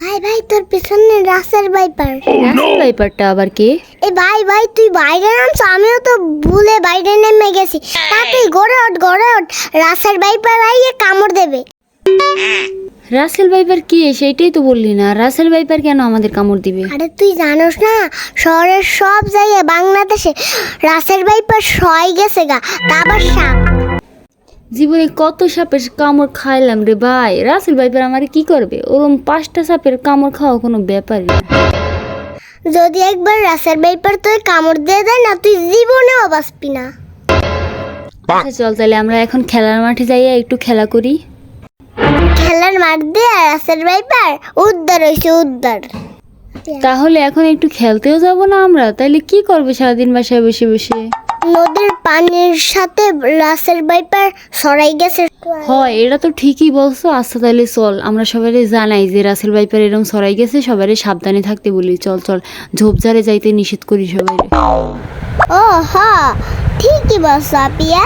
ভাই ভাই তোর পিছনে রাস্তার বাইপার রাসেল ভাইপারটা আবার কে? এ ভাই ভাই তুই বাইরে নামছ? আমিও তো ভুলে বাইরে নেমে গেছি। তা তুই গড়ে ওঠ গড়ে ওঠ। রাস্তার বাইপার আইয়ে কামড় দেবে। রাসেল ভাইপার কে? সেইটাই তো বললি না। রাসেল ভাইপার কেন আমাদের কামড় দিবে? আরে তুই জানোস না শহরের সব জায়গায় বাংলাদেশে রাস্তার বাইপার সয় গেছে গা। তা আবার সাপ। জীবনে কত সাপের কামড় খাইলাম রে ভাই? রাসেল ভাইপার আমারে কি করবে? ওরম পাঁচটা সাপের কামড় খাওয়া কোনো ব্যাপারই না। যদি একবার রাস্তার বাইপার তুই কামড় দিয়ে দেয় না তুই জীবনেও বাঁচবি না। আচ্ছা চল তাহলে আমরা এখন খেলার মাঠে যাইয়া একটু খেলা করি। খেলার মাঠ দিয়ে রাস্তার বাইপার উদ্ধার হয়েছে উদ্ধার। তাহলে এখন একটু খেলতেও যাব না আমরা? তাহলে কি করবে সারাদিন বাসায় বসে বসে? নদীর পানির সাথে রাসেল বাইপার সরাই গেছে। হয় এটা তো ঠিকই বলছো। আচ্ছা তাহলে চল আমরা সবাই জানাই যে রাসেল ভাইপার এরকম সরাই গেছে সবাই সাবধানে থাকতে বলি। চল চল ঝোপঝাড়ে যাইতে নিষেধ করি সবাই ও হ ঠিকই বলছো আপিয়া।